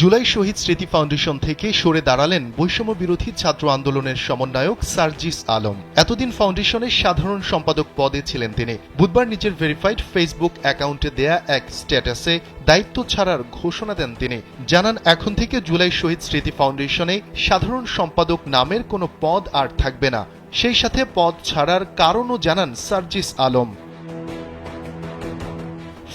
জুলাই শহীদ স্মৃতি ফাউন্ডেশন থেকে সরে দাঁড়ালেন বৈষম্য বিরোধী ছাত্র আন্দোলনের সমন্বয়ক সার্জিস আলম। এতদিন ফাউন্ডেশনের সাধারণ সম্পাদক পদে ছিলেন তিনি। বুধবার নিজের ভেরিফাইড ফেসবুক অ্যাকাউন্টে দেয়া এক স্ট্যাটাসে দায়িত্ব ছাড়ার ঘোষণা দেন তিনি। জানান, এখন থেকে জুলাই শহীদ স্মৃতি ফাউন্ডেশনে সাধারণ সম্পাদক নামের কোনো পদ আর থাকবে না। সেই সাথে পদ ছাড়ার কারণও জানান সার্জিস আলম।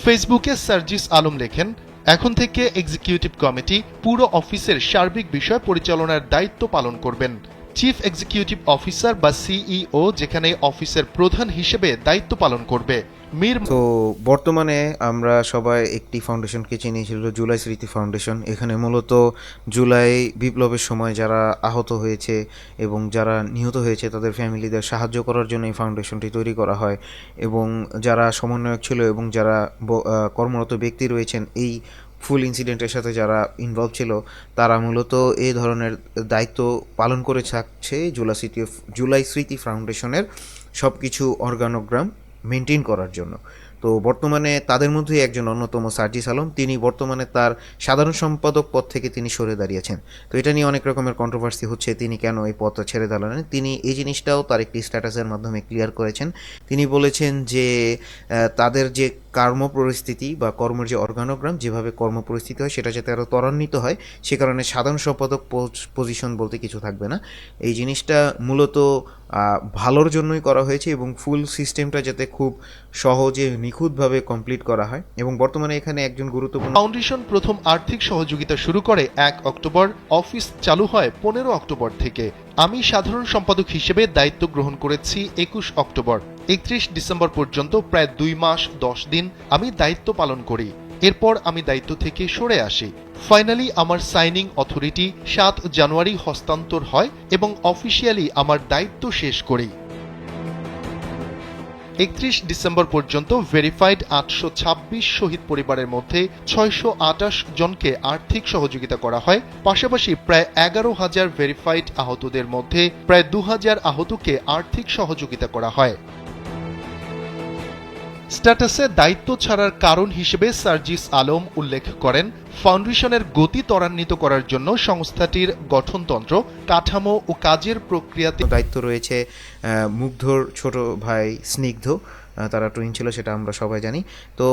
ফেসবুকে সার্জিস আলম লেখেন এখন থেকে এক্সিকিউটিভ কমিটি পুরো অফিসের সার্বিক বিষয় পরিচালনার দায়িত্ব পালন করবেন। চিফ এক্সিকিউটিভ অফিসার বা সিইও যেখানে অফিসের প্রধান হিসেবে দায়িত্ব পালন করবে। মীর তো বর্তমানে আমরা সবাই একটি ফাউন্ডেশনকে চিনি হলো জুলাই স্মৃতি ফাউন্ডেশন। এখানে মূলত জুলাই বিপ্লবের সময় যারা আহত হয়েছে এবং যারা নিহত হয়েছে, তাদের ফ্যামিলিদের সাহায্য করার জন্য এই ফাউন্ডেশনটি তৈরি করা হয় এবং যারা সমন্বয়ক ছিল এবং যারা কর্মরত ব্যক্তি রয়েছেন, এই ফুল ইনসিডেন্টের সাথে যারা ইনভলভ ছিল, তারা মূলত এ ধরনের দায়িত্ব পালন করে থাকছে জুলা স্মৃতি, জুলাই স্মৃতি ফাউন্ডেশনের সব কিছু অর্গানোগ্রাম মেনটেন করার জন্য। তো বর্তমানে তাদের মধ্যে একজন অন্যতম সার্জিস আলম। তিনি বর্তমানে তার সাধারণ সম্পাদক পদ থেকে তিনি সরে দাঁড়িয়েছেন। তো এটা নিয়ে অনেক রকমের কন্ট্রোভার্সি হচ্ছে, তিনি কেন এই পদটা ছেড়ে দাঁড়ালেন? তিনি এই জিনিসটাও তার একটি স্ট্যাটাসের মাধ্যমে ক্লিয়ার করেছেন। তিনি বলেছেন যে তাদের যে কর্ম পরিস্থিতি বা কর্মের যে অর্গানোগ্রাম যেভাবে কর্ম পরিস্থিতি হয়, সেটা যাতে আরও ত্বরান্বিত হয়, সে কারণে সাধারণ সম্পাদক পজিশন বলতে কিছু থাকবে না। এই জিনিসটা মূলত ভালোর জন্যই করা হয়েছে এবং ফুল সিস্টেমটা যাতে খুব সহজে নিখুঁতভাবে কমপ্লিট করা হয়। এবং বর্তমানে এখানে একজন গুরুত্বপূর্ণ ফাউন্ডেশন প্রথম আর্থিক সহযোগিতা শুরু করে এক অক্টোবর, অফিস চালু হয় পনেরো অক্টোবর থেকে। আমি সাধারণ সম্পাদক হিসেবে দায়িত্ব গ্রহণ করেছি একুশ অক্টোবর। একত্রিশ ডিসেম্বর পর্যন্ত প্রায় দুই মাস, দশ দিন আমি দায়িত্ব পালন করি। এরপর আমি দায়িত্ব থেকে সরে আসি। ফাইনালি আমার সাইনিং অথরিটি সাত জানুয়ারি হস্তান্তর হয় এবং অফিসিয়ালি আমার দায়িত্ব শেষ করি। একত্রিশ ডিসেম্বর পর্যন্ত ভেরিফাইড আটশো ছাব্বিশ শহীদ পরিবারের মধ্যে ছয়শো আটাশ জনকে আর্থিক সহযোগিতা করা হয়। পাশাপাশি প্রায় এগারো হাজার ভেরিফাইড আহতদের মধ্যে প্রায় দু হাজার আহতকে আর্থিক সহযোগিতা করা হয়। স্ট্যাটাসে দায়িত্ব ছাড়ার কারণ হিসেবে সার্জিস আলম উল্লেখ করেন, ফাউন্ডেশনের গতি ত্বরান্বিত করার জন্য সংস্থাটির গঠনতন্ত্র, কাঠামো ও কাজের প্রক্রিয়াতে দায়িত্ব রয়েছে মুগ্ধর ছোট ভাই স্নিগ্ধ তারা টুইন ছিল, সেটা আমরা সবাই জানি। তো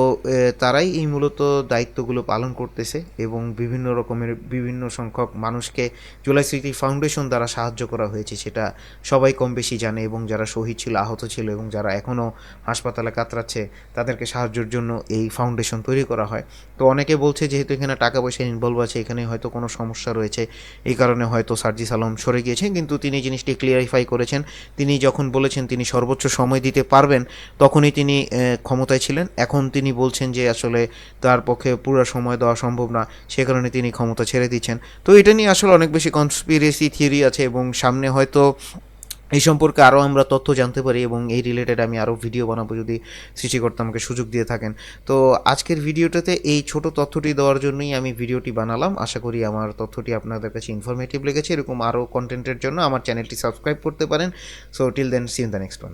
তারাই এই মূলত দায়িত্বগুলো পালন করতেছে এবং বিভিন্ন রকমের বিভিন্ন সংখ্যক মানুষকে জুলাই স্মৃতি ফাউন্ডেশন দ্বারা সাহায্য করা হয়েছে, সেটা সবাই কম বেশি জানে এবং যারা শহীদ ছিল, আহত ছিল এবং যারা এখনও হাসপাতালে কাতরাচ্ছে, তাদেরকে সাহায্যের জন্য এই ফাউন্ডেশন তৈরি করা হয়। তো অনেকে বলছে যেহেতু এখানে টাকা পয়সা ইনভলভ আছে, এখানে হয়তো কোনো সমস্যা রয়েছে, এই কারণে হয়তো সার্জিস আলম সরে গিয়েছেন, কিন্তু তিনি জিনিসটি ক্লিয়ারিফাই করেছেন। তিনি যখন বলেছেন তিনি সর্বোচ্চ সময় দিতে পারবেন তখনই তিনি ক্ষমতায় ছিলেন। এখন তিনি বলছেন যে আসলে তার পক্ষে পুরো সময় দেওয়া সম্ভব না, সে কারণে তিনি ক্ষমতা ছেড়ে দিচ্ছেন। তো এটা নিয়ে আসলে অনেক বেশি কনস্পিরেসি থিওরি আছে এবং সামনে হয়তো এই সম্পর্কে আরও আমরা তথ্য জানতে পারি এবং এই রিলেটেড আমি আরও ভিডিও বানাবো যদি সৃষ্টিকর্তা আমাকে সুযোগ দিয়ে থাকেন। তো আজকের ভিডিওটাতে এই ছোট তথ্যটি দেওয়ার জন্যই আমি ভিডিওটি বানালাম। আশা করি আমার তথ্যটি আপনাদের কাছে ইনফরমেটিভ লেগেছে। এরকম আরও কন্টেন্টের জন্য আমার চ্যানেলটি সাবস্ক্রাইব করতে পারেন। So till then see in the next one